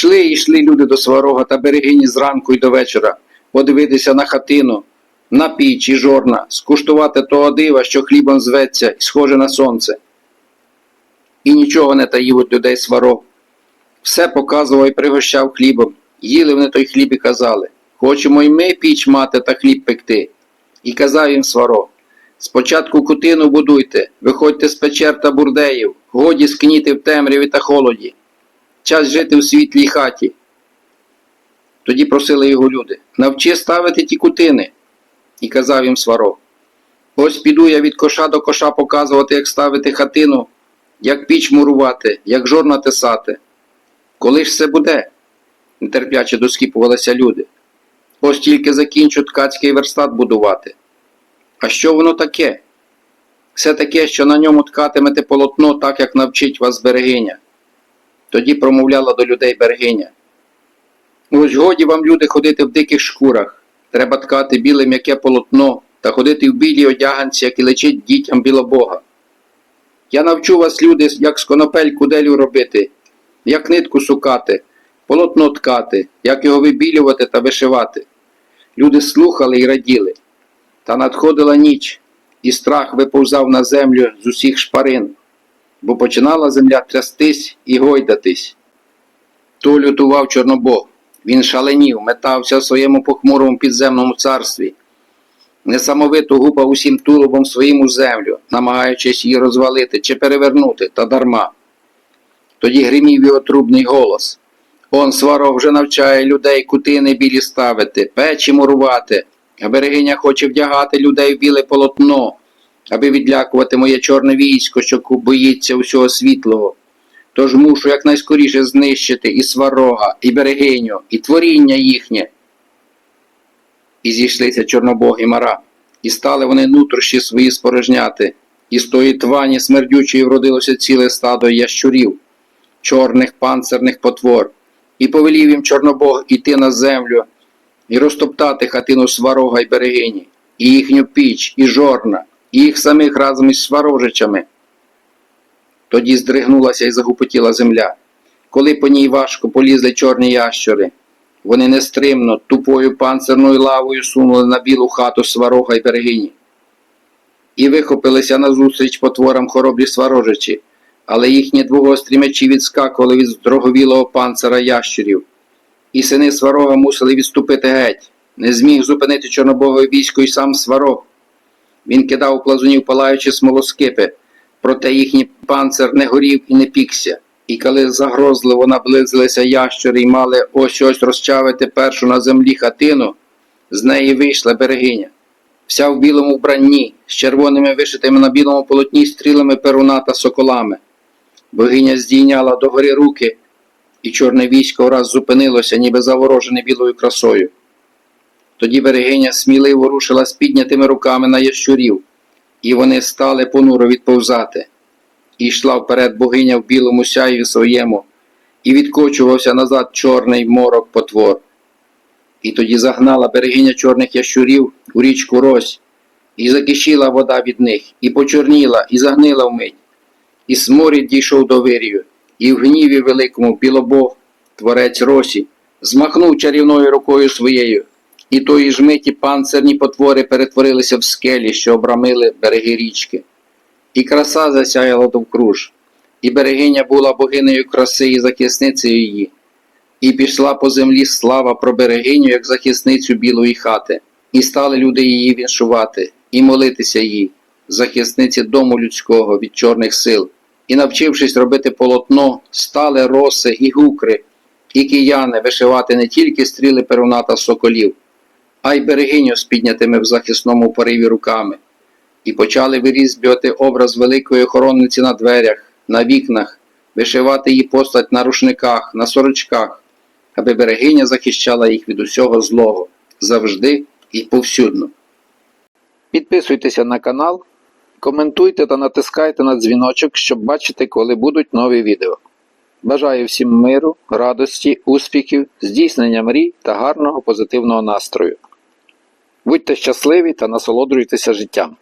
Йшли і йшли люди до сварога та берегині зранку й до вечора, подивитися на хатину, на піч і жорна, скуштувати того дива, що хлібом зветься і схоже на сонце. І нічого не таїв від людей сварог. Все показував і пригощав хлібом. Їли вони той хліб і казали Хочемо й ми піч мати та хліб пекти. І казав їм сварог Спочатку кутину будуйте, виходьте з печер та бурдеїв, годі скніти в темряві та холоді. Час жити в світлій хаті. Тоді просили його люди навчи ставити ті кутини. І казав їм сварог. Ось піду я від коша до коша показувати, як ставити хатину, як піч мурувати, як жорна тесати. Коли ж це буде? нетерпляче доскіпувалися люди. Ось тільки закінчу ткацький верстат будувати. А що воно таке? Все таке, що на ньому ткатимете полотно, так як навчить вас берегиня. Тоді промовляла до людей берегиня. Ось годі вам, люди, ходити в диких шкурах. Треба ткати біле м'яке полотно та ходити в білій одяганці, як і лечить дітям білобога. Я навчу вас, люди, як з конопель куделю робити, як нитку сукати, полотно ткати, як його вибілювати та вишивати. Люди слухали і раділи. Та надходила ніч, і страх виповзав на землю з усіх шпарин, бо починала земля трястись і гойдатись. То лютував Чорнобог. Він шаленів, метався в своєму похмурому підземному царстві, несамовито гупав усім тулубом своїм у землю, намагаючись її розвалити чи перевернути, та дарма. Тоді гримів його трубний голос. Он сварог вже навчає людей кутини білі ставити, печі мурувати, а берегиня хоче вдягати людей в біле полотно, аби відлякувати моє чорне військо, що боїться усього світлого. Тож мушу якнайскоріше знищити і сварога, і берегиню, і творіння їхнє. І зійшлися Чорнобог і Мара, і стали вони нутрощі свої спорожняти, і з тої твані смердючої вродилося ціле стадо ящурів, чорних панцирних потвор, і повелів їм Чорнобог іти на землю і розтоптати хатину сварога й берегині, і їхню піч, і жорна, їх самих разом із сварожичами. Тоді здригнулася і загупотіла земля. Коли по ній важко полізли чорні ящури, вони нестримно, тупою панцирною лавою сунули на білу хату сварога й берегині. І вихопилися назустріч потворам хоробрі сварожичі, але їхні двогострі мечі відскакували від здроговілого панцира ящурів. І сини сварога мусили відступити геть. Не зміг зупинити чорнобогове військо й сам сварог. Він кидав плазунів палаючи смолоскипи, проте їхній панцир не горів і не пікся. І коли загрозливо наблизилися ящури і мали ось ось розчавити першу на землі хатину, з неї вийшла берегиня. Вся в білому вбранні, з червоними вишитими на білому полотні стрілами перуна та соколами. Богиня здійняла догори руки, і чорне військо враз зупинилося, ніби заворожене білою красою. Тоді берегиня сміливо рушила з піднятими руками на ящурів, і вони стали понуро відповзати. І йшла вперед богиня в білому сяйві своєму, і відкочувався назад чорний морок потвор. І тоді загнала берегиня чорних ящурів у річку Рось, і закишіла вода від них, і почорніла, і загнила вмить. І сморід дійшов до вирію, і в гніві великому білобог, творець Росі, змахнув чарівною рукою своєю, і тої ж миті панцирні потвори перетворилися в скелі, що обрамили береги річки. І краса засяяла довкруж, і берегиня була богинею краси і захисницею її, і пішла по землі слава про берегиню, як захисницю білої хати, і стали люди її віншувати, і молитися їй, захисниці дому людського від чорних сил, і, навчившись робити полотно, стали роси і гукри, і кияни вишивати не тільки стріли перуна та соколів, а й берегиню з піднятими в захисному пориві руками і почали вирізбювати образ великої охоронниці на дверях, на вікнах, вишивати її постать на рушниках, на сорочках, аби берегиня захищала їх від усього злого завжди і повсюдно. Підписуйтеся на канал, коментуйте та натискайте на дзвіночок, щоб бачити, коли будуть нові відео. Бажаю всім миру, радості, успіхів, здійснення мрій та гарного позитивного настрою. Будьте щасливі та насолоджуйтеся життям.